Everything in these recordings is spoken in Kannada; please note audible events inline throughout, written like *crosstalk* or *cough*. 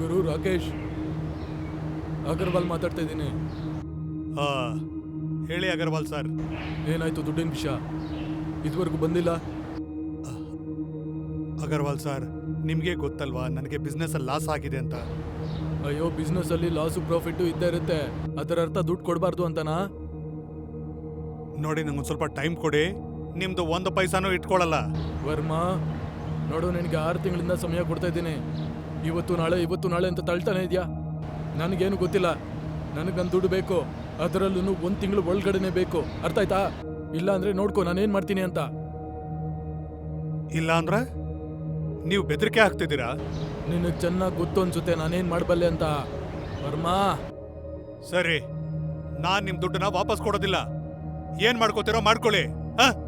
ಗುರು ರಾಕೇಶ್ ಅಗರ್ವಾಲ್ ಮಾತಾಡ್ತಾ ಇದ್ದೀನಿ. ಹಾ ಹೇಳಿ ಅಗರ್ವಾಲ್ ಸರ್. ಏನಾಯ್ತು ದುಡ್ಡಿನ ವಿಷಯ? ಇದುವರೆಗೂ ಬಂದಿಲ್ಲ? ಅಗರ್ವಾಲ್ ಸರ್ ನಿಮಗೆ ಗೊತ್ತಲ್ವಾ ನನಗೆ ಬಿಸ್ನೆಸ್ಸಲ್ಲಿ ಲಾಸ್ ಆಗಿದೆ ಅಂತ. ಅಯ್ಯೋ ಬಿಸ್ನೆಸ್ಸಲ್ಲಿ ಲಾಸು ಪ್ರಾಫಿಟ್ಟು ಇದ್ದೇ ಇರುತ್ತೆ. ಅದರ ಅರ್ಥ ದುಡ್ಡು ಕೊಡಬಾರ್ದು ಅಂತನಾ? ನೋಡಿ ನಂಗೊಂದು ಸ್ವಲ್ಪ ಟೈಮ್ ಕೊಡಿ. ನಿಮ್ದು ಒಂದು ಪೈಸಾನೂ ಇಟ್ಕೊಳ್ಳಲ್ಲ ವರ್ಮಾ ನೋಡು ನಿನಗೆ ಆರು ತಿಂಗಳಿಂದ ಸಮಯ ಕೊಡ್ತಾ ಇದ್ದೀನಿ. ಇವತ್ತು ನಾಳೆ ಇವತ್ತು ನಾಳೆ ಅಂತ ತಳ್ತಾನೆ ಇದೆಯಾ? ನನಗೇನು ಗೊತ್ತಿಲ್ಲ. ನನಗಂದು ದುಡ್ಡು ಬೇಕು. ಅದರಲ್ಲೂ ಒಂದು ತಿಂಗಳು ಒಳಗಡೆನೆ ಬೇಕು. ಅರ್ಥ ಆಯ್ತಾ ಇಲ್ಲ ಅಂದ್ರೆ ನೋಡ್ಕೊ ನಾನೇನು ಮಾಡ್ತೀನಿ ಅಂತ. ಇಲ್ಲ ಅಂದ್ರೆ ನೀವು ಬೆದರಿಕೆ ಹಾಕ್ತಿದ್ದೀರಾ? ನಿನಗೆ ಚೆನ್ನಾಗಿ ಗೊತ್ತು ಅನ್ಸುತ್ತೆ ನಾನೇನ್ ಮಾಡಬಲ್ಲೆ ಅಂತ. ವರ್ಮಾ! ಸರಿ. ನಾನು ನಿಮ್ಮ ದುಡ್ಡನ್ನ ವಾಪಸ್ ಕೊಡೋದಿಲ್ಲ. ಏನ್ ಮಾಡ್ಕೋತೀರೋ ಮಾಡ್ಕೊಳ್ಳಿ. ಆ?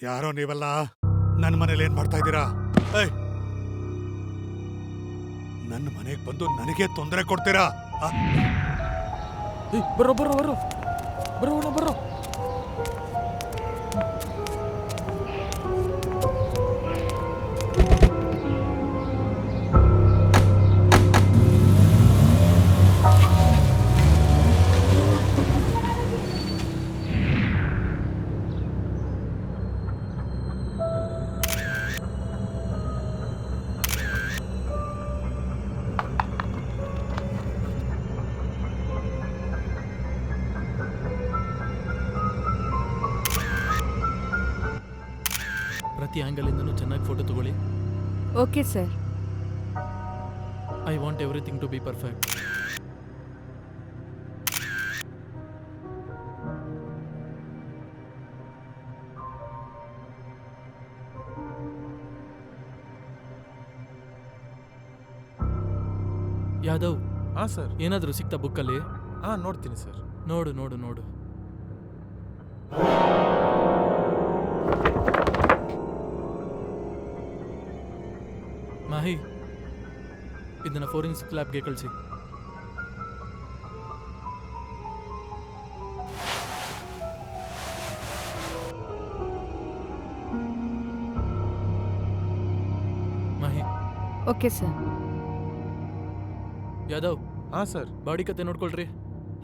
ಯಾರೋ ನೀವಲ್ಲ ನನ್ನ ಮನೇಲಿ ಏನ್ ಮಾಡ್ತಾ ಇದ್ದೀರಾ? ಏಯ್, ನನ್ನ ಮನೆಗೆ ಬಂದು ನನಗೆ ತೊಂದರೆ ಕೊಡ್ತೀರಾ? ಬರೋ ಬರೋ ಬರೋ ಬರೋ ಬರೋ ಆ್ಯಂಗಲಿಂದನೂ ಚೆನ್ನಾಗಿ ಫೋಟೋ ತಗೊಳ್ಳಿ. Okay sir I want everything to be perfect Yadav ಹಾಂ ಸರ್ ಏನಾದರೂ ಸಿಕ್ತಾ ಬುಕ್ಕಲ್ಲಿ ಹಾಂ ನೋಡ್ತೀನಿ ಸರ್ ನೋಡು ನೋಡು ನೋಡು. ಮಾಹಿ ಇದನ್ನು ಫೋರೆನ್ಸಿಕ್ ಲ್ಯಾಬ್ಗೆ ಕಳಿಸಿ. ಮಾಹಿ. Okay sir. ಯಾದವ್. ಹಾಂ ಸರ್. ಬಾಡಿ ಕತೆ ನೋಡ್ಕೊಳ್ರಿ.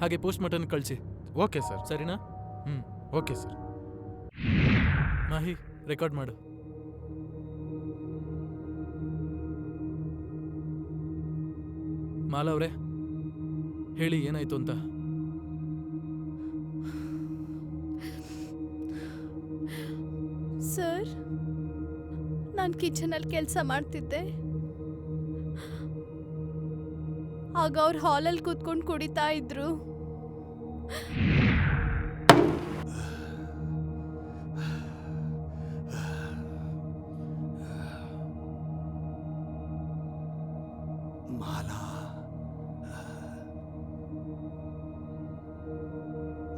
ಹಾಗೆ ಪೋಸ್ಟ್ ಮಾರ್ಟಮ್ ಕಳಿಸಿ. Okay sir. ಸರಿನಾ? ಹ್ಞೂ ಓಕೆ ಸರ್. ಮಾಹಿ ರೆಕಾರ್ಡ್ ಮಾಡು. ಮಾಲಾ ಹೇಳಿ ಏನಾಯ್ತು ಅಂತ. ಸರ್, ನಾನು ಕಿಚನಲ್ಲಿ ಕೆಲಸ ಮಾಡ್ತಿದ್ದೆ. ಆಗ ಅವ್ರು ಹಾಲಲ್ಲಿ ಕೂತ್ಕೊಂಡು ಕುಡಿತಾ ಇದ್ರು.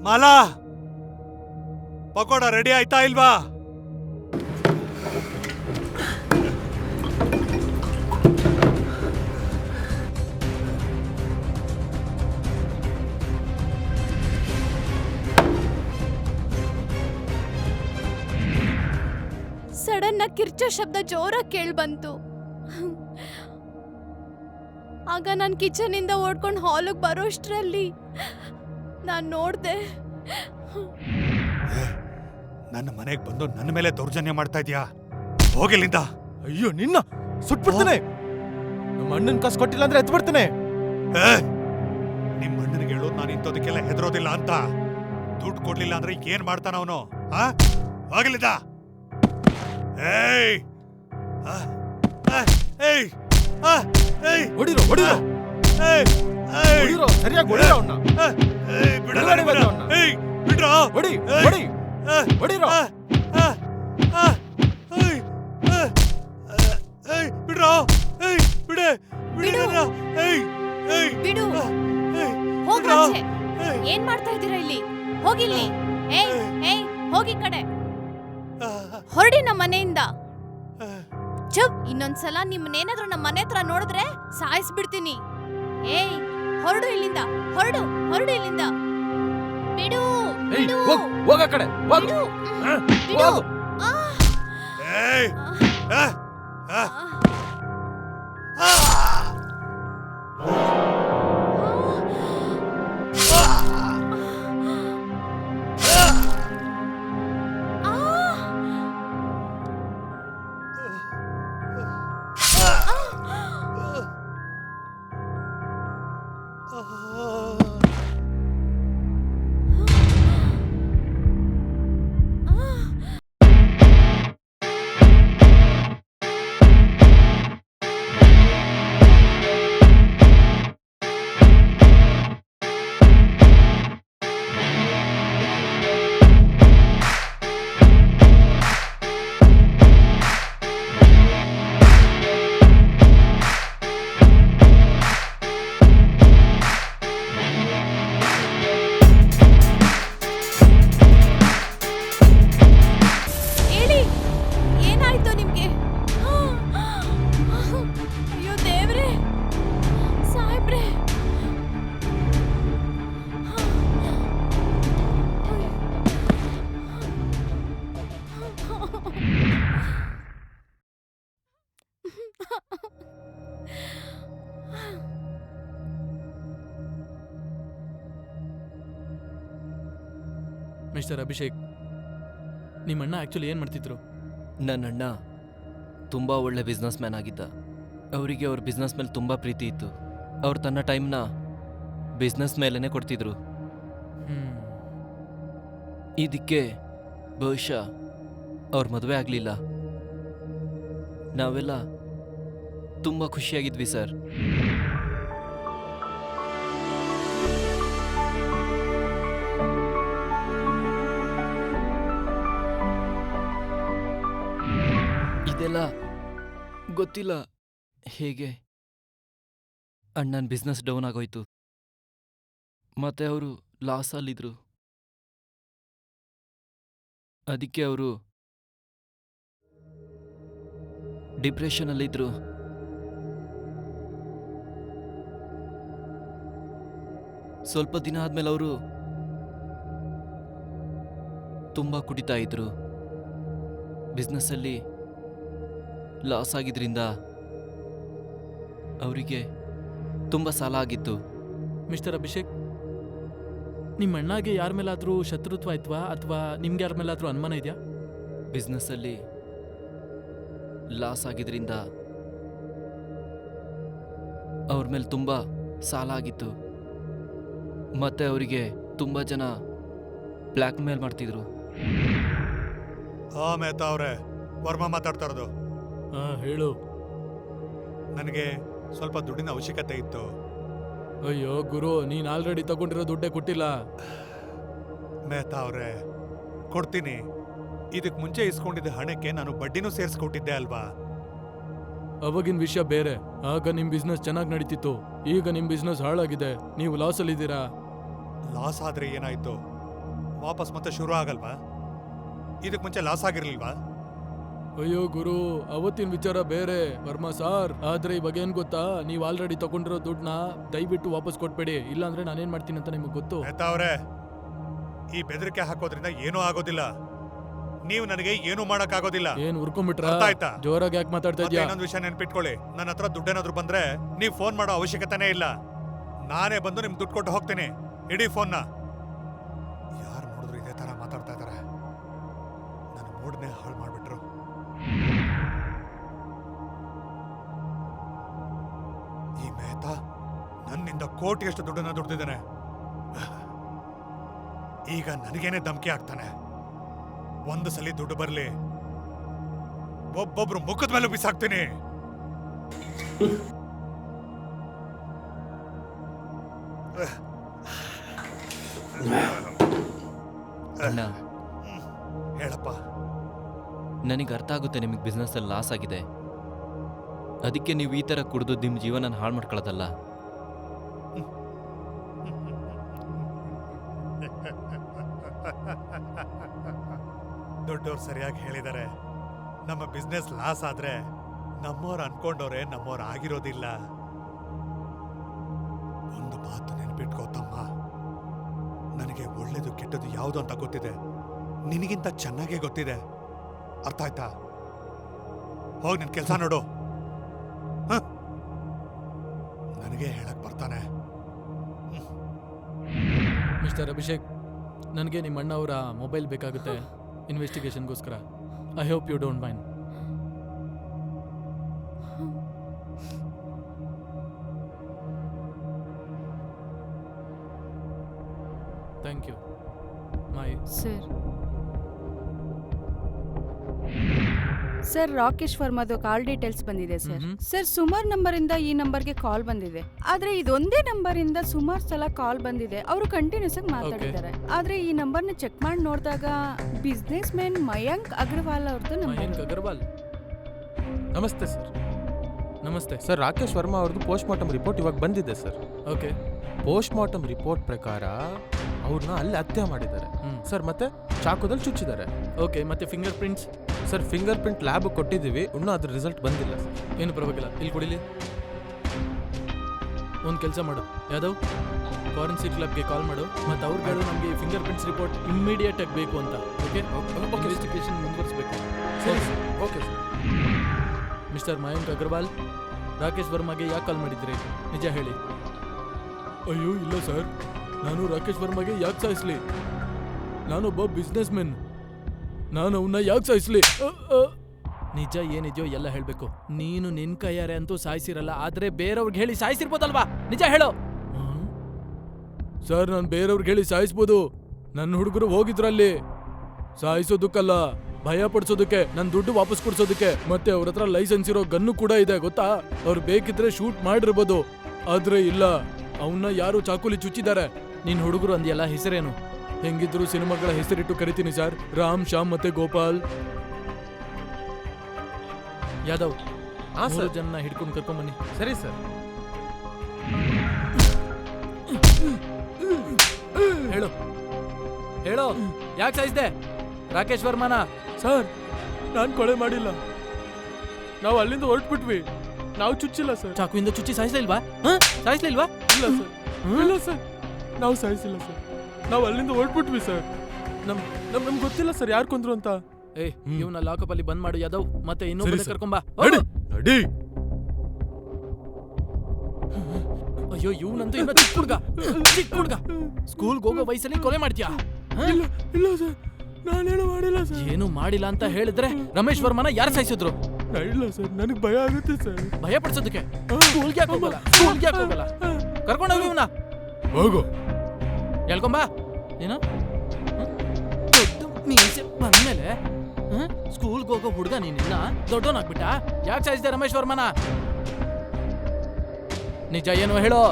ಮಾಲಾ ಪಕೋಡ ರೆಡಿ ಆಯ್ತಾ ಇಲ್ವಾ? ಸಡನ್ ಕಿರ್ಚೋ ಶಬ್ದ ಜೋರಾಗಿ ಕೇಳಿ ಬಂತು. ಆಗ ನಾನು ಕಿಚನಿಂದ ಓಡ್ಕೊಂಡು ಹಾಲಿಗೆ ಬರೋಷ್ಟರಲ್ಲಿ ನಾನು ನೋಡ್ದೆ. ನನ್ನ ಮನೆಗೆ ಬಂದು ನನ್ನ ಮೇಲೆ ದೌರ್ಜನ್ಯ ಮಾಡ್ತಾ ಇದೀಯಾ? ಹೋಗಿಲ್ಲಿಂದ ಅಯ್ಯೋ ನಿನ್ನ ಸುಟ್ಬಿಡ್ತಾನೆ. ನಮ್ಮ ಅಣ್ಣನ ಕಾಸು ಕೊಟ್ಟಿಲ್ಲ ಅಂದ್ರೆ ಎತ್ಬಿಡ್ತಾನೆ. ಹೇಳೋದು ನಾನು ಇಂಥದಕ್ಕೆಲ್ಲ ಹೆದರೋದಿಲ್ಲ ಅಂತ. ದುಡ್ಡು ಕೊಡ್ಲಿಲ್ಲ ಅಂದ್ರೆ ಏನ್ ಮಾಡ್ತಾನ ಅವನು? ಆ? ಹೋಗಲಿದ್ದ ಏಯ್! ಏಯ್! ಏಯ್! ಹೊಡಿರೋ ಹೊಡಿರೋ. ಏಯ್! ಏಯ್! ಹೊಡಿರೋ ಸರಿಯಾಗಿ ಹೊಡಿರೋ ಅವನ್ನ ಬಿಡಲ್ಲ ಬಿಡ್ರೋ? ಹೊಡಿ. ಹೊಡಿ. ಹೊಡಿರೋ. ಆ, ಆ, ಆ, ಏಯ್, ಆ, ಆ, ಏಯ್ ಬಿಡ್ರೋ? ಏಯ್ ಬಿಡೆ ಬಿಡು. ಏಯ್ ಏಯ್ ಬಿಡು. ಹೋಗ್. ಏಯ್, ಏನ್ ಮಾಡ್ತಾ ಇದ್ದೀರಾ ಇಲ್ಲಿ? ಹೋಗಿಲ್ಲಿ. ಏಯ್ ಏಯ್. ಹೋಗಿ ಕಡೆ. ಹೊರಡಿ ನಮ್ಮ ಮನೆಯಿಂದ. ಚುಪ್ ಇನ್ನೊಂದ್ಸಲ ನಿಮ್ಮನ್ನೇನಾದ್ರೂ ನಮ್ಮ ಮನೆ ಹತ್ರ ನೋಡಿದ್ರೆ ಸಾಯಿಸ್ಬಿಡ್ತೀನಿ. ಏಯ್ ಹೊರಡು ಇಲ್ಲಿಂದ ಹೊರಡು ಹೊರಡು ಇಲ್ಲಿಂದ. ಬಿಡು ಬಿಡು. ಹೋಗ ಕಡೆ ಹೋಗ್. ಬಿಡು ಆ, ಆ. ಅಭಿಷೇಕ್ ನಿಮ್ಮ ಅಣ್ಣ ಆ್ಯಕ್ಚುಲಿ ಏನು ಮಾಡ್ತಿದ್ರು? ನನ್ನ ಅಣ್ಣ ತುಂಬ ಒಳ್ಳೆ ಬಿಸ್ನೆಸ್ ಮ್ಯಾನ್ ಆಗಿದ್ದ. ಅವರಿಗೆ ಅವ್ರ ಬಿಸ್ನೆಸ್ ಮೇಲೆ ತುಂಬ ಪ್ರೀತಿ ಇತ್ತು. ಅವ್ರು ತನ್ನ ಟೈಮ್ನ ಬಿಸ್ನೆಸ್ ಮೇಲೇ ಕೊಡ್ತಿದ್ರು. ಇದಕ್ಕೆ ಬಹುಶಃ ಅವ್ರ ಮದುವೆ ಆಗಲಿಲ್ಲ. ನಾವೆಲ್ಲ ತುಂಬ ಖುಷಿಯಾಗಿದ್ವಿ ಸರ್. ಗೊತ್ತಿಲ್ಲ. ಹೇಗೆ? ಅಣ್ಣನ್ ಬಿಸ್ನೆಸ್ ಡೌನ್ ಆಗೋಯ್ತು. ಮತ್ತೆ ಅವರು ಲಾಸಲ್ಲಿದ್ರು ಅದಕ್ಕೆ ಅವರು ಡಿಪ್ರೆಷನಲ್ಲಿದ್ರು ಸ್ವಲ್ಪ ದಿನ ಆದ್ಮೇಲೆ ಅವರು ತುಂಬ ಕುಡಿತಾ ಇದ್ರು. ಬಿಸ್ನೆಸ್ಸಲ್ಲಿ ಲಾಸ್ ಆಗಿದ್ರಿಂದ ಅವರಿಗೆ ತುಂಬ ಸಾಲ ಆಗಿತ್ತು. ಮಿಸ್ಟರ್ ಅಭಿಷೇಕ್ ನಿಮ್ಮ ಅಣ್ಣಗೆ ಯಾರ ಮೇಲಾದರೂ ಶತ್ರುತ್ವ ಆಯ್ತವಾ ಅಥವಾ ನಿಮ್ಗೆ ಯಾರ ಮೇಲಾದರೂ ಅನುಮಾನ ಇದೆಯಾ? ಬಿಸ್ನೆಸ್ಸಲ್ಲಿ ಲಾಸ್ ಆಗಿದ್ರಿಂದ ಅವ್ರ ಮೇಲೆ ತುಂಬ ಸಾಲ ಆಗಿತ್ತು. ಮತ್ತೆ ಅವರಿಗೆ ತುಂಬ ಜನ ಬ್ಲ್ಯಾಕ್ ಮೇಲ್ ಮಾಡ್ತಿದ್ರು. ಹಾ ಮೇಹ್ತಾ ಅವರೇ ವರ್ಮಾ ಮಾತಾಡ್ತಾ ಇರೋದು. ಹಾಂ ಹೇಳು. ನನಗೆ ಸ್ವಲ್ಪ ದುಡ್ಡಿನ ಅವಶ್ಯಕತೆ ಇತ್ತು. ಅಯ್ಯೋ ಗುರು ನೀನ್ ಆಲ್ರೆಡಿ ತಗೊಂಡಿರೋ ದುಡ್ಡೇ ಕೊಟ್ಟಿಲ್ಲ. ಮೆಹ್ತಾ ಅವ್ರೆ ಕೊಡ್ತೀನಿ. ಇದಕ್ ಮುಂಚೆ ಇಸ್ಕೊಂಡಿದ್ದ ಹಣಕ್ಕೆ ನಾನು ಬಡ್ಡಿನೂ ಸೇರಿಸ್ಕೊಟ್ಟಿದ್ದೆ ಅಲ್ವಾ? ಅವಾಗಿನ ವಿಷಯ ಬೇರೆ. ಆಗ ನಿಮ್ಮ ಬಿಸ್ನೆಸ್ ಚೆನ್ನಾಗಿ ನಡೀತಿತ್ತು. ಈಗ ನಿಮ್ಮ ಬಿಸ್ನೆಸ್ ಹಾಳಾಗಿದೆ. ನೀವು ಲಾಸಲ್ಲಿದ್ದೀರಾ ಲಾಸ್ ಆದ್ರೆ ಏನಾಯ್ತು? ವಾಪಸ್ ಮತ್ತೆ ಶುರು ಆಗಲ್ವಾ? ಇದಕ್ ಮುಂಚೆ ಲಾಸ್ ಆಗಿರ್ಲಿಲ್ವಾ? ಅಯ್ಯೋ ಗುರು ಅವತ್ತಿನ ವಿಚಾರ ಬೇರೆ ವರ್ಮಾ ಸಾರ್. ಆದ್ರೆ ಇವಾಗ ಏನ್ ಗೊತ್ತಾ? ನೀವು ಆಲ್ರೆಡಿ ತಗೊಂಡಿರೋ ದುಡ್ಡನ್ನ ದಯವಿಟ್ಟು ವಾಪಸ್ ಕೊಟ್ಬೇಡಿ. ಇಲ್ಲಾಂದ್ರೆ ನಾನೇನ್ ಮಾಡ್ತೀನಿ ಅಂತ ನಿಮಗೆ ಗೊತ್ತು? ಮೆಹ್ತಾ ಅವ್ರೆ ಈ ಬೆದರಿಕೆ ಹಾಕೋದ್ರಿಂದ ಏನೂ ಆಗೋದಿಲ್ಲ. ನೀವು ನನಗೆ ಏನೂ ಮಾಡೋಕ್ಕಾಗೋದಿಲ್ಲ. ಏನ್ ಉರ್ಕೊಂಡ್ಬಿಟ್ರ ಅರ್ಥ ಆಯ್ತಾ? ಜೋರಾಗಿ ಯಾಕೆ ಮಾತಾಡ್ತಾ ಮತ್ತೆ ಇದ್ಯಾ? ಇನ್ನೊಂದು ವಿಷಯ ನೆನ್ಪಿಟ್ಕೊಳ್ಳಿ. ನನ್ನ ಹತ್ರ ದುಡ್ಡೇನಾದ್ರೂ ಬಂದ್ರೆ ನೀವು ಫೋನ್ ಮಾಡೋ ಅವಶ್ಯಕತೆನೇ ಇಲ್ಲ. ನಾನೇ ಬಂದು ನಿಮ್ಗೆ ದುಡ್ಡು ಕೊಟ್ಟು ಹೋಗ್ತೀನಿ. ಇಡೀ ಫೋನ್ನ. ಯಾರು ನೋಡಿದ್ರು ಇದೇ ತರ ಮಾತಾಡ್ತಾ ನನ್ನ ಮೂಡ್ನೇ ಹಾಳು ಮಾಡ್ಬಿಟ್ರು. ಈ ಮೆಹ್ತಾ ನನ್ನಿಂದ ಕೋಟಿಯಷ್ಟು ದುಡ್ಡನ್ನ ದುಡ್ದಿದ್ದಾನೆ. ಈಗ ನನಗೇನೆ ಧಮಕಿ ಆಗ್ತಾನೆ. ಒಂದು ಸಲ ದುಡ್ಡು ಬರಲಿ. ಒಬ್ಬೊಬ್ರು ಮುಖದ ಮೇಲೆ ಬಿಸಾಕ್ತೀನಿ. ಹೇಳಪ್ಪ. ನನಗೆ ಅರ್ಥ ಆಗುತ್ತೆ ನಿಮಗೆ ಬಿಸ್ನೆಸ್ಸಲ್ಲಿ ಲಾಸ್ ಆಗಿದೆ. ಅದಕ್ಕೆ ನೀವು ಈ ಥರ ಕುಡಿದು ನಿಮ್ಮ ಜೀವನ ಹಾಳು ಮಾಡ್ಕೊಳ್ಳೋದಲ್ಲ ದೊಡ್ಡವ್ರು ಸರಿಯಾಗಿ ಹೇಳಿದ್ದಾರೆ ನಮ್ಮ ಬಿಸ್ನೆಸ್ ಲಾಸ್ ಆದರೆ ನಮ್ಮವ್ರು ಅನ್ಕೊಂಡವ್ರೆ ನಮ್ಮವ್ರು ಆಗಿರೋದಿಲ್ಲ. ಒಂದು ಮಾತು ನೆನ್ಪಿಟ್ಕೋ ತಮ್ಮ. ನನಗೆ ಒಳ್ಳೇದು ಕೆಟ್ಟದ್ದು ಯಾವುದು ಅಂತ ಗೊತ್ತಿದೆ. ನಿನಗಿಂತ ಚೆನ್ನಾಗೇ ಗೊತ್ತಿದೆ. ಅರ್ಥ ಆಯ್ತಾ? ಹೋಗಿ ನಿನ್ ಕೆಲಸ ನೋಡು. ಹ? ನನಗೆ ಹೇಳಕ್ ಬರ್ತಾನೆ. ಮಿಸ್ಟರ್ ಅಭಿಷೇಕ್ ನನಗೆ ನಿಮ್ಮ ಅಣ್ಣ ಅವರ ಮೊಬೈಲ್ ಬೇಕಾಗುತ್ತೆ ಇನ್ವೆಸ್ಟಿಗೇಷನ್ಗೋಸ್ಕರ. I hope you don't mind thank you my sir sir Rakesh ವರ್ಮಾದು call details ಬಂದಿದೆ ಸರ್. ಸರ್ ಸುಮಾರ್ ಇಂದ ಈ ನಂಬರ್ಗೆ ಕಾಲ್ ಬಂದಿದೆ. ಆದ್ರೆ ಇದೊಂದೇ ನಂಬರ್ ಇಂದ ಸುಮಾರ್ ಸಲ ಕಾಲ್ ಬಂದಿದೆ. ಅವರು ಕಂಟಿನ್ಯೂಸ್ ಆಗಿ ಮಾತಾಡಿದ್ದಾರೆ. ಆದ್ರೆ ಈ ನಂಬರ್ನ ಚೆಕ್ ಮಾಡಿ ನೋಡಿದಾಗ ಬಿಸ್ನೆಸ್ ಮ್ಯಾನ್ ಮಯಾಂಕ್ ಅಗ್ರವಾಲ್ ಅವ್ರದ್ದು ಮಯಾಂಕ್ ನಂಬರ್ ಅಗರ್ವಾಲ್. ನಮಸ್ತೆ ಸರ್. ನಮಸ್ತೆ. ಸರ್ ರಾಕೇಶ್ ವರ್ಮಾ ಅವ್ರದ್ದು ಪೋಸ್ಟ್ ಮಾರ್ಟಮ್ ರಿಪೋರ್ಟ್ ಇವಾಗ ಬಂದಿದೆ sir. Okay post mortem report ಪ್ರಕಾರ ಅವ್ರನ್ನ ಅಲ್ಲಿ ಹತ್ಯೆ ಮಾಡಿದ್ದಾರೆ. ಹ್ಮ್. ಸರ್ ಮತ್ತೆ ಚಾಕುದಲ್ಲಿ ಚುಚ್ಚಿದ್ದಾರೆ. ಓಕೆ ಮತ್ತೆ finger prints sir finger print lab ಕೊಟ್ಟಿದ್ದೀವಿ. ಇನ್ನೂ ಅದ್ರ ರಿಸಲ್ಟ್ ಬಂದಿಲ್ಲ ಸರ್. ಏನು ಪರವಾಗಿಲ್ಲ. ಇಲ್ಲಿ ಕೊಡಿಲಿ. ಒಂದು ಕೆಲಸ ಮಾಡು. ಯಾವುದು? ಫಾರೆನ್ಸಿಕ್ ಲ್ಯಾಬ್ಗೆ ಕಾಲ್ ಮಾಡು. ಮತ್ತು ಅವ್ರು ಹೇಳು ನಮಗೆ ಫಿಂಗರ್ ಪ್ರಿಂಟ್ಸ್ ರಿಪೋರ್ಟ್ ಇಮ್ಮಿಡಿಯೇಟಾಗಿ ಬೇಕು ಅಂತ. ಓಕೆ ಇನ್ವೆಸ್ಟಿಗೇಷನ್ ಮುಂದುವರಿಸಬೇಕು. ಸರಿ sir. Okay sir mister Mayank Agarwal Rakesh ವರ್ಮಾಗೆ ಯಾಕೆ ಕಾಲ್ ಮಾಡಿದ್ರಿ? ನಿಜ ಹೇಳಿ. ಅಯ್ಯೋ ಇಲ್ಲ ಸರ್ ನಾನು ರಾಕೇಶ್ ವರ್ಮಾಗೆ ಯಾಕೆ ಸಾಯಿಸ್ಲಿ? ನಾನೊಬ್ಬ ಬಿಸ್ನೆಸ್ ಮೆನ್ ನಾನು ಅವನ್ನ ಯಾಕೆ ಸಾಯಿಸ್ಲಿ. ನಿಜ ಏನಿದೆಯೋ ಎಲ್ಲ ಹೇಳಬೇಕು. ನೀನು ನಿನ್ ಕೈಯಾರೆ ಅಂತೂ ಸಾಯಿಸಿರಲ್ಲ ಆದ್ರೆ ಬೇರೆಯವ್ರಿಗೆ ಹೇಳಿ ಸಾಯಿಸಿರ್ಬೋದಲ್ವಾ? ನಿಜ ಹೇಳೋ. ಸರ್ ನಾನು ಬೇರೆಯವ್ರಿಗೆ ಹೇಳಿ ಸಾಯಿಸ್ಬೋದು. ನನ್ನ ಹುಡುಗರು ಹೋಗಿದ್ರಲ್ಲಿ. ಸಾಯಿಸೋದಕ್ಕಲ್ಲ ಭಯ ಪಡಿಸೋದಕ್ಕೆ ನನ್ನ ದುಡ್ಡು ವಾಪಸ್ ಕೊಡ್ಸೋದಕ್ಕೆ. ಮತ್ತೆ ಅವ್ರ ಹತ್ರ ಲೈಸೆನ್ಸ್ ಇರೋ ಗನ್ನು ಕೂಡ ಇದೆ ಗೊತ್ತಾ? ಅವ್ರು ಬೇಕಿದ್ರೆ ಶೂಟ್ ಮಾಡಿರ್ಬೋದು. ಆದ್ರೆ ಇಲ್ಲ ಅವನ್ನ ಯಾರು ಚಾಕುಲಿ ಚುಚ್ಚಿದ್ದಾರೆ? ನಿನ್ ಹುಡುಗರು ಅಂದ್ಯಲ್ಲ ಹೆಸರೇನು? ಹೆಂಗಿದ್ರು ಸಿನಿಮಾಗಳ ಹೆಸರಿಟ್ಟು ಕರಿತೀನಿ ಸರ್. ರಾಮ್ ಶ್ಯಾಮ್ ಮತ್ತೆ ಗೋಪಾಲ್. ಯಾದವ್ ಹಾಂ ಸರ್. ಜನ ಹಿಡ್ಕೊಂಡು ಕರ್ಕೊಂಬನ್ನಿ. ಸರಿ ಸರ್. ಹೇಳು. ಹೇಳು ಯಾಕೆ ಸಾಯಿಸ್ದೆ ರಾಕೇಶ್ ವರ್ಮನ? ಸರ್ ನಾನು ಕೊಳೆ ಮಾಡಿಲ್ಲ. ನಾವು ಅಲ್ಲಿಂದ ಹೊರಟ್ಬಿಟ್ವಿ. ನಾವು ಚುಚ್ಚಿಲ್ಲ ಸರ್. ಚಾಕುವಿಂದ ಚುಚ್ಚಿ ಸಾಯಿಸ್ಲಿಲ್ವಾ? ಹ? ಸಾಯಿಸ್ಲಿಲ್ವಾ? ಇಲ್ಲ ಸರ್. ಇಲ್ಲ ಸರ್. ನಾವು ಸಾಯಿಸಿಲ್ಲ ಸರ್. ನಾವು ಅಲ್ಲಿಂದ ಹೊರಟ್ಬಿಟ್ವಿ ಸರ್ ನಮ್ ನಮ್ ನಮ್ಗೆ ಗೊತ್ತಿಲ್ಲ ಸರ್ ಯಾರು ಕೊಂದ್ರು ಅಂತ. ಏ. ಇವನ ಲಾಕಪ್ ಅಲ್ಲಿ ಬಂದ್ ಮಾಡು ಯಾದವ್. ಮತ್ತೆ ಇನ್ನೊಬ್ಬ. ಕರ್ಕೊಂಬಾ. ನಡಿ ನಡಿ. ಅಯ್ಯೋ ಇವನಂತೂ ಇನ್ನ ಚಿಕ್ಕ ಹುಡುಗ. ಚಿಕ್ಕ ಹುಡುಗ. ಸ್ಕೂಲ್ಗೆ ಹೋಗೋ ವಯಸ್ಸಲ್ಲಿ ಕೊಲೆ ಮಾಡ್ತೀಯಾ? ಇಲ್ಲ ಇಲ್ಲ ಸರ್ ನಾನೇನು ಮಾಡಿಲ್ಲ ಸರ್ ಏನು ಮಾಡಿಲ್ಲ ಅಂತ ಹೇಳಿದ್ರೆ ರಮೇಶ್ ವರ್ಮನ ಯಾರು ಸಾಯಿಸಿದ್ರು? ಇಲ್ಲ ಸರ್ ನನಗೆ ಭಯ ಆಗುತ್ತೆ ಸರ್ ಭಯ ಪಡಿಸೋದಕ್ಕೆ? ಸ್ಕೂಲ್ಗೆ ಯಾಕೆ ಹೋಗಲ್ಲ? ಸ್ಕೂಲ್ಗೆ ಯಾಕೆ ಹೋಗಲ್ಲ? ಕರ್ಕೊಂಡೋಗಿ ಇವನ. ಹೋಗು. ಹೇಳ್ಕೊಂಬಾ ನೀನು? ದೊಡ್ಡ ಮೀಸೆ ಬಂದ್ಮೇಲೆ ಸ್ಕೂಲ್ಗೆ ಹೋಗೋ ಹುಡುಗ ನೀನಿನ್ನ ದೊಡ್ಡವನಾಗ್ಬಿಟ್ಟ ಯಾಕೆ ಸಾಯಿಸಿದೆ ರಮೇಶ್ ವರ್ಮನ? ನಿಜ ಏನು ಹೇಳು?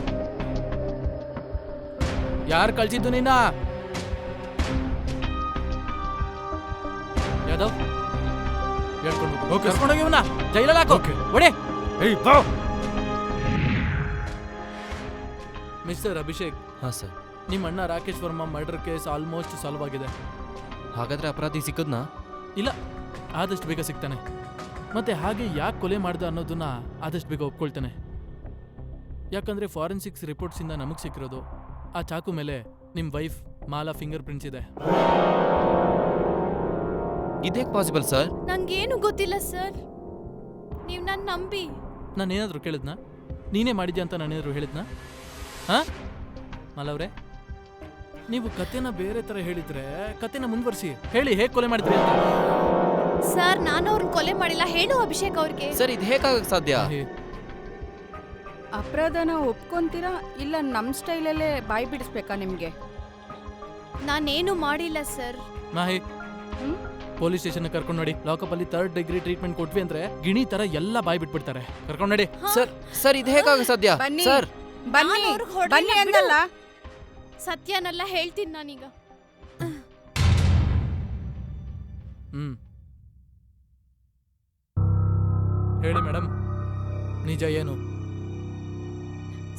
ಯಾರು ಕಳ್ಸಿದ್ದು ನಿನ್ನ? ಯಾದವ್ ಹೇಳ್ಕೊಂಡು. ಕರ್ಕೊಂಡೋಗಿ ಜೈಲಲ್ಲಿ ಹಾಕೋ. ಒಡೆ ಏಯ್ ಬಾ. ಮಿಸ್ಟರ್ ಅಭಿಷೇಕ್. ಹಾಂ ಸರ್ ನಿಮ್ಮ ಅಣ್ಣ Rakesh Varma murder case almost solve ಆಗಿದೆ. ಹಾಗಾದ್ರೆ ಅಪರಾಧಿ ಸಿಕ್ಕದ್ನಾ? ಇಲ್ಲ ಆದಷ್ಟು ಬೇಗ ಸಿಗ್ತಾನೆ. ಮತ್ತೆ ಹಾಗೆ ಯಾಕೆ ಕೊಲೆ ಮಾಡ್ದ ಅನ್ನೋದನ್ನ ಆದಷ್ಟು ಬೇಗ ಒಪ್ಕೊಳ್ತಾನೆ. ಯಾಕಂದ್ರೆ ಫಾರೆನ್ಸಿಕ್ಸ್ ರಿಪೋರ್ಟ್ಸಿಂದ ನಮಗೆ ಸಿಕ್ಕಿರೋದು ಆ ಚಾಕು ಮೇಲೆ ನಿಮ್ಮ ವೈಫ್ ಮಾಲಾ ಫಿಂಗರ್ ಪ್ರಿಂಟ್ಸ್ ಇದೆ. ಇದೇಕ್ ಪಾಸಿಬಲ್ ಸರ್ ನಂಗೇನು ಗೊತ್ತಿಲ್ಲ ಸರ್ ನೀವು ನನ್ನ ನಂಬಿ. ನಾನು ಏನಾದರೂ ಕೇಳಿದ್ನಾ? ನೀನೇ ಮಾಡಿದ್ಯಾ ಅಂತ ನಾನೇನಾದರೂ ಹೇಳಿದ್ನಾ? ಹಾ? ಮಾಲವ್ರೆ? ನೀವು ಕತೆನ ಬೇರೆ ತರ ಹೇಳಿದ್ರೆ ಕತೆನ ಮುಂದುವರಿಸಿ. ಹೇಳಿ ಹೇಗೆ ಕೊಲೆ ಮಾಡಿದ್ರಿ ಅಂತ. ಸರ್ ನಾನು ಅವ್ರನ್ನ ಕೊಲೆ ಮಾಡಿಲ್ಲ. ಹೇಳು ಅಭಿಷೇಕ್ ಅವ್ರಿಗೆ. ಸರ್ ಇದು ಹೇಗಾಗಕ್ಕೆ ಸಾಧ್ಯ? ಹೇ, ಅಪರಾಧನ ಒಪ್ಕೊಂತೀರಾ? ಇಲ್ಲ ನಮ್ಮ ಸ್ಟೈಲಲ್ಲೇ ಬಾಯಿ ಬಿಡಿಸ್ಬೇಕಾ ನಿಮಗೆ? ನಾನೇನು ಮಾಡಿಲ್ಲ ಸರ್. ಮಾಹಿ ಹ್ಮ್? ಪೊಲೀಸ್ ಸ್ಟೇಷನ್ ಕರ್ಕೊಂಡು ನೋಡಿ. ಲಾಕಪ್ ಅಲ್ಲಿ ಥರ್ಡ್ ಡಿಗ್ರಿ ಟ್ರೀಟ್ಮೆಂಟ್ ಕೊಟ್ವಿ ಅಂದ್ರೆ ಗಿಣಿ ತರ ಎಲ್ಲ ಬಾಯ್ ಬಿಟ್ಬಿಡ್ತಾರೆ. ಕರ್ಕೊಂಡು ನೋಡಿ. ಸರ್ ಸರ್ ಇದು ಹೇಗಾಗ ಸಾಧ್ಯ? ಬನ್ನಿ. ಸರ್. ಬನ್ನಿ. ನಾನ್ ಅವ್ರ್ಗ್ ಹೊಡ್ದಿಲ್ಲ ಬನ್ನಿ ಬಿಡು. ಅಂದಲ್ಲ ಸತ್ಯನೆಲ್ಲ ಹೇಳ್ತೀನಿ ನಾನೀಗ. ಹ್ಮ್. ಹೇಳಿ ಮೇಡಮ್ ನಿಜ ಏನು?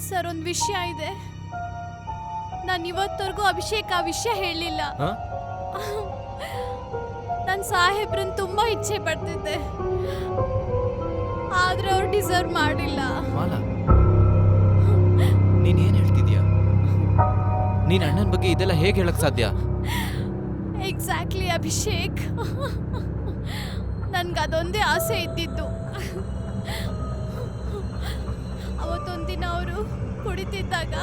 ಸರ್ ಒಂದ್ ವಿಷಯ ಇದೆ. ನಾನು ಇವತ್ತವರೆಗೂ ಅಭಿಷೇಕ್ ಆ ವಿಷಯ ಹೇಳಿಲ್ಲ. ಹಾ? ನಾನು ಸಾಹೇಬ್ರನ್ ತುಂಬಾ ಇಚ್ಛೆ ಪಡ್ತಿದ್ದೆ. ಆದ್ರೆ ಅವ್ರು ಡಿಸರ್ವ್ ಮಾಡಿಲ್ಲ. ಮಾಲಾ ನೀನ್ ಏನ್ ಹೇಳ್ತಿದ್ಯಾ ನೀನ್ ಅಣ್ಣನ ಬಗ್ಗೆ ಇದೆಲ್ಲ ಹೇಗೆ ಹೇಳಕ್ ಸಾಧ್ಯ? ಎಕ್ಸಾಕ್ಟ್ಲಿ ಅಭಿಷೇಕ್. ನನ್ಗೆ ಅದೊಂದೇ ಆಸೆ ಇದ್ದಿದ್ದು. ಅವತ್ತೊಂದಿನ ಅವರು ಕುಡಿತಿದ್ದಾಗ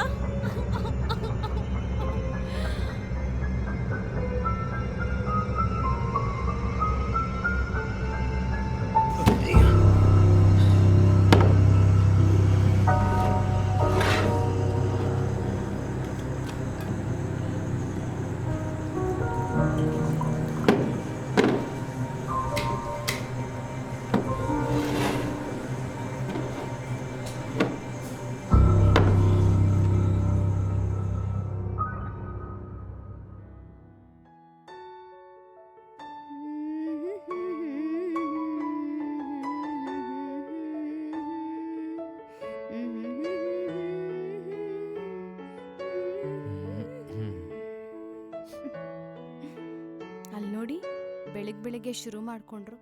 ಬೆಳಿಗ್ ಶುರು ಮಾಡ್ಕೊಂಡ್ರು.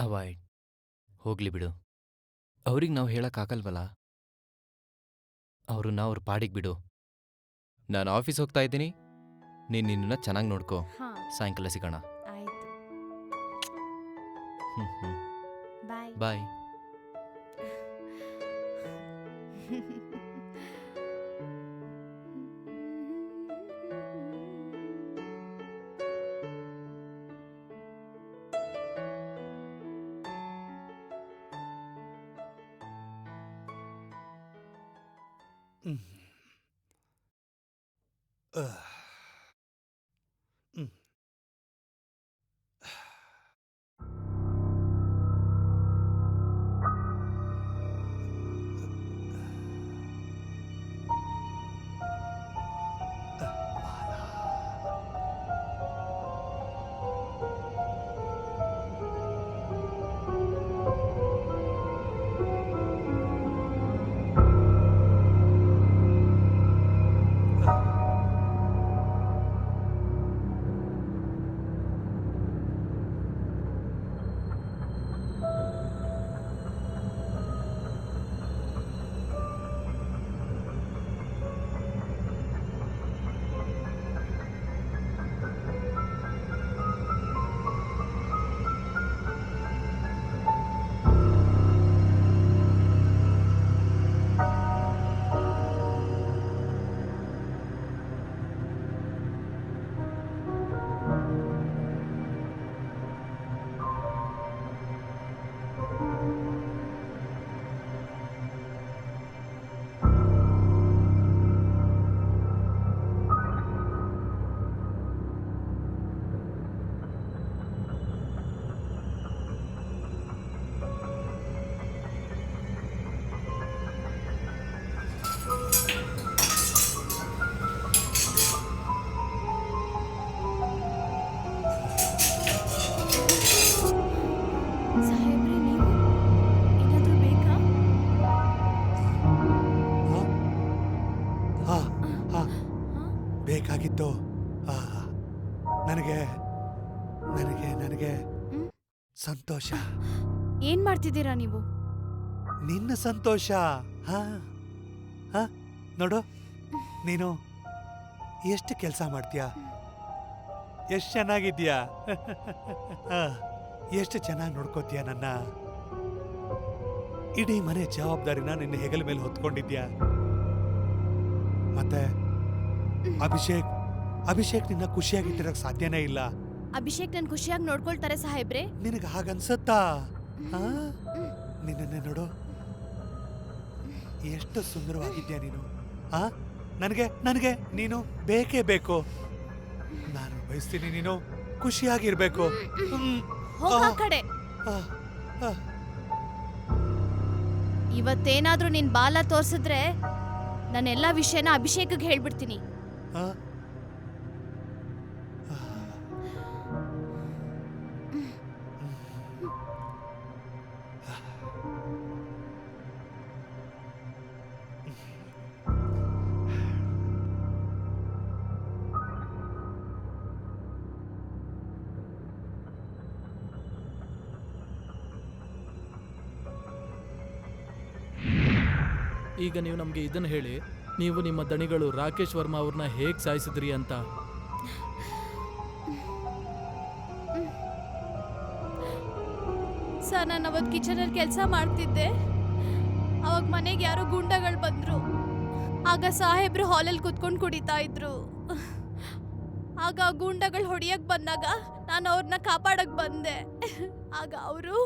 ಅವಾಯ್ಡ್ ಹೋಗ್ಲಿ ಬಿಡು. ಅವ್ರಿಗೆ ನಾವು ಹೇಳಕ್ಕಾಗಲ್ವಲ್ಲ ಅವ್ರನ್ನ ಅವ್ರ ಪಾಡಿಗೆ ಬಿಡು. ನಾನು ಆಫೀಸ್ ಹೋಗ್ತಾ ಇದ್ದೀನಿ. ನೀನು ನಿನ್ನನ್ನ ಚೆನ್ನಾಗಿ ನೋಡ್ಕೋ. ಹಾ. ಸಾಯಂಕಾಲ ಸಿಗೋಣ. ಆಯ್ತು. ಹ್ಞೂ ಹ್ಮ್. ಬಾಯ್. ಬಾಯ್. *laughs* ಸಾಹೇಬ್ರೆ ಸಂತೋಷ. ಏನ್ ಮಾಡ್ತಿದ್ದೀರಾ ನೀವು? ನಿನ್ನ ಸಂತೋಷ. ಹಾ ಹಾ ನೋಡು ನೀನು ಎಷ್ಟು ಕೆಲಸ ಮಾಡ್ತೀಯಾ? ಎಷ್ಟು ಚೆನ್ನಾಗಿದ್ಯಾ ಎಷ್ಟು ಚೆನ್ನಾಗಿ ನೋಡ್ಕೋತೀಯ ನನ್ನ? ಇಡೀ ಮನೆ ಜವಾಬ್ದಾರಿನ ನಿನ್ನ ಹೆಗಲ ಮೇಲೆ ಹೊತ್ಕೊಂಡಿದ್ಯಾ ಮತ್ತೆ ಅಭಿಷೇಕ್ ಅಭಿಷೇಕ್ ನಿನ್ನ ಖುಷಿಯಾಗಿಟ್ಟಿರಕ್ಕೆ ಸಾಧ್ಯನೇ ಇಲ್ಲ. ಅಭಿಷೇಕ್ ನನ್ ಖುಷಿಯಾಗಿ ನೋಡ್ಕೊಳ್ತಾರೆ ಸಾಹೇಬ್ರೆ. ನಿನಗೆ ಹಾಗನ್ಸತ್ತಾ? ಹಾ? ನಿನ್ನನ್ನೇ ನೋಡು. ಎಷ್ಟು ಸುಂದರವಾಗಿದ್ಯಾ ನೀನು. ಆ? ನನಗೆ ನನಗೆ ನೀನು ಬೇಕೇ ಬೇಕು. ನಾನು ಬಯಸ್ತೀನಿ ನೀನು ಖುಷಿಯಾಗಿರ್ಬೇಕು. ಹ್ಮ್. ಹೋಗ ಆ, ಆ. ಕಡೆ. ಆ, ಆ. ಇವತ್ತೇನಾದ್ರೂ ನಿನ್ ಬಾಲ ತೋರ್ಸಿದ್ರೆ ನಾನೆಲ್ಲ ವಿಷಯನ ಅಭಿಷೇಕ್ಗೆ ಹೇಳ್ಬಿಡ್ತೀನಿ. ಆ? ಈಗ ನೀವು ನಮಗೆ ಇದನ್ನು ಹೇಳಿ, ನೀವು ನಿಮ್ಮ ದಣಿಗಳು ರಾಕೇಶ್ ವರ್ಮಾ ಅವ್ರನ್ನ ಹೇಗೆ ಸಾಯಿಸಿದ್ರಿ ಅಂತ? ಸರ್, ನಾನು ಅವತ್ತು ಕಿಚನಲ್ಲಿ ಕೆಲಸ ಮಾಡ್ತಿದ್ದೆ. ಅವಾಗ ಮನೆಗೆ ಯಾರೋ ಗುಂಡಗಳು ಬಂದರು. ಆಗ ಸಾಹೇಬ್ರು ಹಾಲಲ್ಲಿ ಕುತ್ಕೊಂಡು ಕುಡಿತಾ ಇದ್ರು. ಆಗ ಗುಂಡಗಳು ಗೂಂಡಗಳು ಹೊಡಿಯಕ್ ಬಂದಾಗ ನಾನು ಅವ್ರನ್ನ ಕಾಪಾಡಕ್ಕೆ ಬಂದೆ. ಆಗ ಅವರು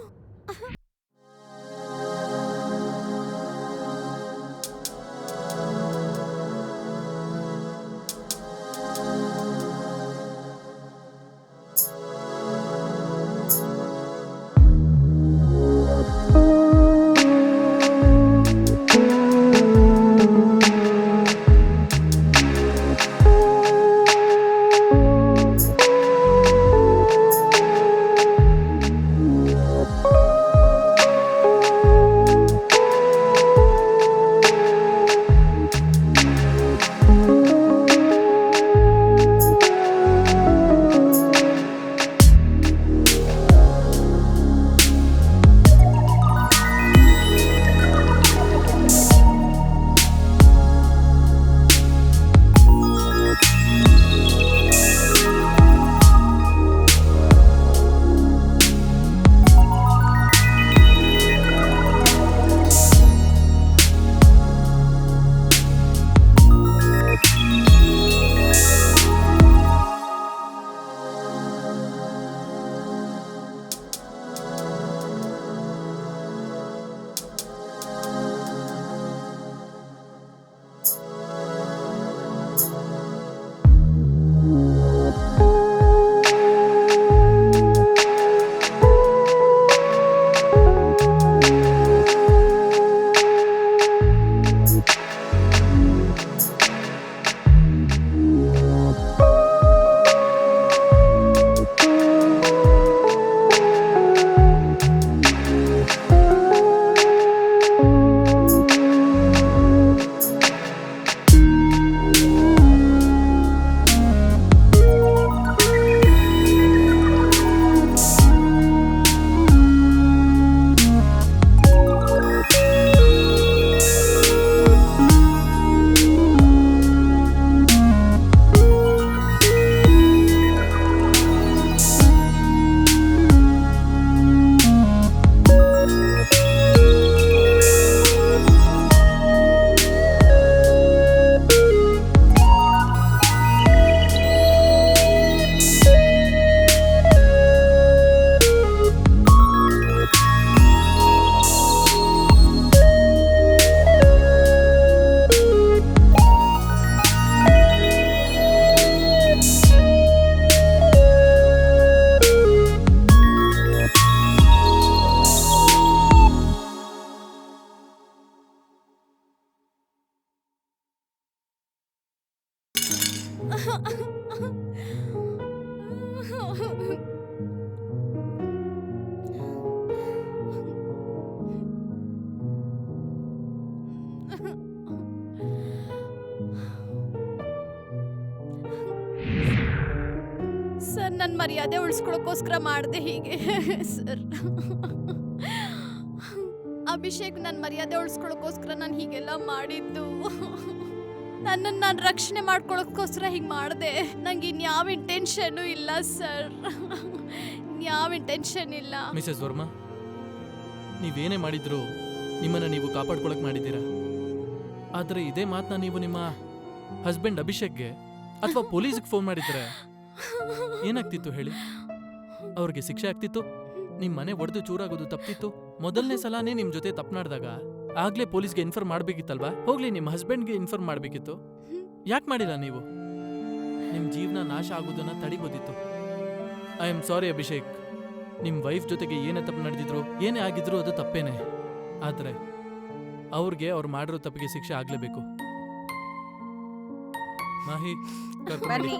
ಸರ್ ನನ್ನ ಮರ್ಯಾದೆ ಉಳಿಸ್ಕೊಳಕ್ಕೋಸ್ಕರ ಮಾಡಿದೆ ಹೀಗೆ. ಸರ್ ಅಭಿಷೇಕ್ ನನ್ನ ಮರ್ಯಾದೆ ಉಳಿಸ್ಕೊಳಕ್ಕೋಸ್ಕರ ನಾನು ಹೀಗೆಲ್ಲ ಮಾಡಿದ್ದು. ನನ್ನನ್ನು ನಾನು ರಕ್ಷಣೆ ಮಾಡ್ಕೊಳಕ್ಕೋಸ್ಕರ ಹಿಂಗೆ ಮಾಡಿದೆ. ನಂಗೆ ಇನ್ಯಾವ ಇಂಟೆನ್ಷನು ಇಲ್ಲ ಸರ್ ಯಾವ ಇಂಟೆನ್ಷನ್ ಇಲ್ಲ. ಮಿಸಸ್ ವರ್ಮಾ, ನೀವೇನೇ ಮಾಡಿದ್ರು ನಿಮ್ಮನ್ನು ನೀವು ಕಾಪಾಡ್ಕೊಳಕ್ ಮಾಡಿದ್ದೀರಾ? ಆದರೆ ಇದೇ ಮಾತನ್ನ ನೀವು ನಿಮ್ಮ ಹಸ್ಬೆಂಡ್ ಅಭಿಷೇಕ್ಗೆ ಅಥವಾ ಪೊಲೀಸ್ಗೆ ಫೋನ್ ಮಾಡಿದ್ರೆ ಏನಾಗ್ತಿತ್ತು ಹೇಳಿ? ಅವ್ರಿಗೆ ಶಿಕ್ಷೆ ಆಗ್ತಿತ್ತು? ನಿಮ್ಮ ಮನೆ ಒಡೆದು ಚೂರಾಗೋದು ತಪ್ಪಿತ್ತು ಮೊದಲನೇ ಸಲನೇ ನಿಮ್ಮ ಜೊತೆ ತಪ್ಪು ಮಾಡಿದಾಗ ಆಗ್ಲೇ ಪೊಲೀಸ್ಗೆ ಇನ್ಫಾರ್ಮ್ ಮಾಡ್ಬೇಕಿತ್ತಲ್ವಾ? ಹೋಗ್ಲಿ ನಿಮ್ಮ ಹಸ್ಬೆಂಡ್ಗೆ ಇನ್ಫಾರ್ಮ್ ಮಾಡ್ಬೇಕಿತ್ತು. ಯಾಕೆ ಮಾಡಿಲ್ಲ ನೀವು? ನಿಮ್ಮ ಜೀವನ ನಾಶ ಆಗೋದನ್ನ ತಡಿಬೋದಿತ್ತು. I am sorry Abhishek. ನಿಮ್ಮ ವೈಫ್ ಜೊತೆಗೆ ಏನೇ ತಪ್ಪು ನಡೆದಿದ್ರು ಏನೇ ಆಗಿದ್ರು ಅದು ತಪ್ಪೇನೆ. ಆದರೆ ಅವ್ರಿಗೆ ಅವ್ರು ಮಾಡಿರೋ ತಪ್ಪಿಗೆ ಶಿಕ್ಷೆ ಆಗಲೇಬೇಕು. ಮಾಹಿ ಬನ್ನಿ.